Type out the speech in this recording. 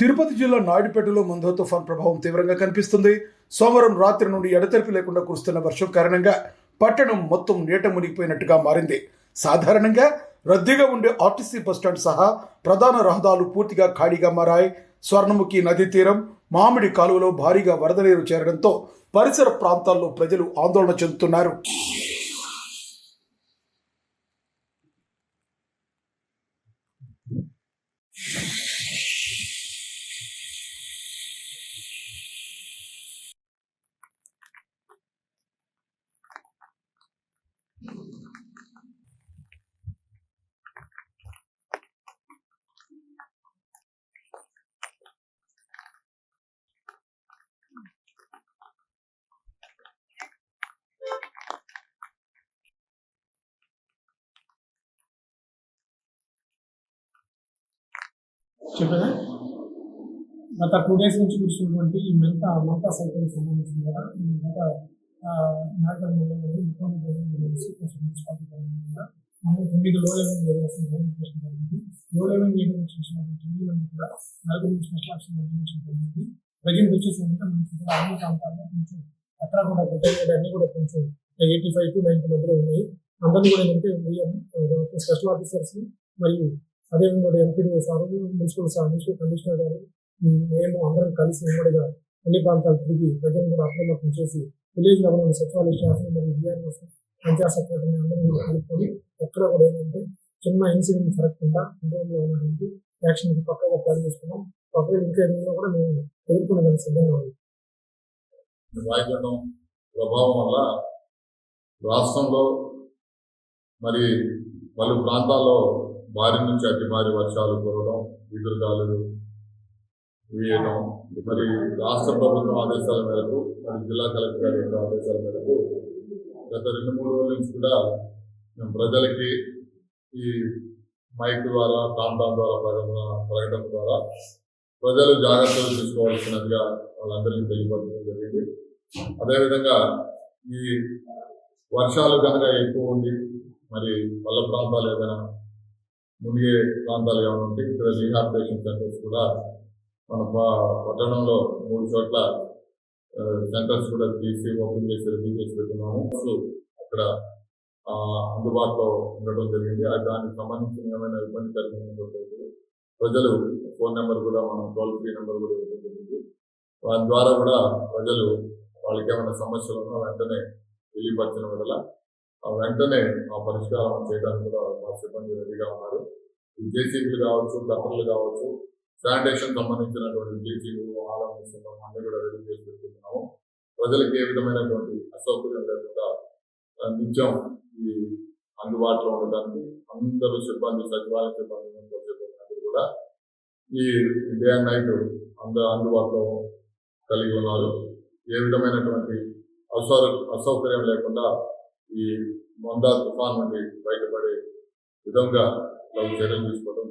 తిరుపతి జిల్లా నాయుడుపేటలో మందో తుఫాన్ ప్రభావం తీవ్రంగా కనిపిస్తుంది. సోమవారం రాత్రి నుండి ఎడతెరిపి లేకుండా కురుస్తున్న వర్షం కారణంగా పట్టణం మొత్తం నీట మునిగిపోయినట్టుగా మారింది. సాధారణంగా రద్దీగా ఉండే ఆర్టీసీ బస్టాండ్ సహా ప్రధాన రహదారులు పూర్తిగా ఖాళీగా మారాయి. స్వర్ణముఖి నదీ తీరం మామిడి కాలువలో భారీగా వరద నీరు చేరడంతో పరిసర ప్రాంతాల్లో ప్రజలు ఆందోళన చెందుతున్నారు. చెప్పేదా గత టూ డేస్ నుంచి కూర్చున్నటువంటి ఈ మెంత మంతా సైకిల్ సంబంధించిన కదా గత ముఖ్యమంత్రి తొమ్మిది లో లెవెల్ ఏరియాస్ జరిగింది. లో లెవెల్ తొమ్మిది మంది కూడా నలుగురు స్పెషల్ ఆప్షన్ నిర్మించడం జరిగింది. ప్రజెంట్ వచ్చేసి మనకి కూడా అన్ని ప్రాంతాల్లో కొంచెం అక్కడ కూడా గడ్డ అన్ని కూడా కొంచెం ఎయిటీ ఫైవ్ టు నైన్టీ మధ్యలో ఉన్నాయి. అందరినీ కూడా ఏంటంటే స్పెషల్ uh, ఆఫీసర్స్ మరియు అదేవిధంగా కూడా sir municipal sir municipal commissioner గారు మేము అందరం కలిసి ఉమ్మడిగా అన్ని ప్రాంతాలు తిరిగి ప్రజలను కూడా అప్రమత్తం చేసి విలేజ్ లెవెల్ సచివాలయ స్టాఫ్ మరియు విఆర్ఎస్ పంచాయత్ సెక్రటరీని అందరం కూడా కలుపుకొని ఎక్కడ కూడా ఏంటంటే చిన్న ఇన్సిడెంట్ జరగకుండా కంట్రోల్లో ఉన్నటువంటి యాక్షన్ పక్కగా ప్లాన్ చేసుకున్నాం. ఒకవేళ ఇంకా ఏదైనా కూడా మేము ఎదుర్కొనేదానికి సిద్ధంగా ఉంది. ప్రభావం వల్ల రాష్ట్రంలో మరి పలు ప్రాంతాల్లో భారీ నుంచి అతి భారీ వర్షాలు కురవడం ఈదురుగాలు వేయడం మరి రాష్ట్ర ప్రభుత్వం ఆదేశాల మేరకు మరి జిల్లా కలెక్టర్ గారి యొక్క ఆదేశాల మేరకు గత రెండు మూడు రోజుల నుంచి కూడా మేము ప్రజలకి ఈ మైక్ ద్వారా ప్రాంతం ద్వారా ప్రకటన ప్రకటన ద్వారా ప్రజలు జాగ్రత్తలు తీసుకోవాల్సినదిగా వాళ్ళందరికీ తెలియపరచడం జరిగింది. అదేవిధంగా ఈ వర్షాలు కనుక ఎక్కువ ఉండి మరి పల్ల ప్రాంతాలు ఏదైనా మునిగే ప్రాంతాలు ఏమైనా ఉంటే ఇక్కడ రీహాబిటేషన్ సెంటర్స్ కూడా మన పట్టణంలో మూడు చోట్ల సెంటర్స్ కూడా తీసి ఓపెన్ చేసి తీసేసి పెట్టున్నాము. సో అక్కడ అందుబాటులో ఉండడం జరిగింది. అది దానికి సంబంధించిన ఏమైనా ఇబ్బంది కలిగినట్లయితే ప్రజలు ఫోన్ నెంబర్ కూడా మనం టోల్ ఫ్రీ నెంబర్ కూడా ఇవ్వడం జరిగింది. వారి ద్వారా కూడా ప్రజలు వాళ్ళకి ఏమైనా సమస్యలు ఉన్నా వెంటనే తెలియపరిచిన వల్ల వెంటనే ఆ పరిష్కారం చేయడానికి కూడా మా సిబ్బంది రెడీగా ఉన్నారు. ఈ జేసీబీలు కావచ్చు డబ్బర్లు కావచ్చు శానిటేషన్ సంబంధించినటువంటి బ్లీచింగ్ ఆలం మిశ్రమం అన్ని కూడా రెడీ చేసి పెట్టుకుంటున్నాము ప్రజలకు ఏ విధమైనటువంటి అసౌకర్యం లేకుండా నిత్యం ఈ అందుబాటులో ఉండడానికి అందరూ సిబ్బంది సచివాలయ సిబ్బంది సిబ్బంది అందరూ కూడా ఈ డే అండ్ నైట్ అంద అందుబాటులో కలిగి ఉన్నారు. ఏ విధమైనటువంటి అసౌ అసౌకర్యం లేకుండా ఈ మందా తుఫాన్ నుండి బయటపడే విధంగా వాళ్ళు చర్యలు తీసుకోవడం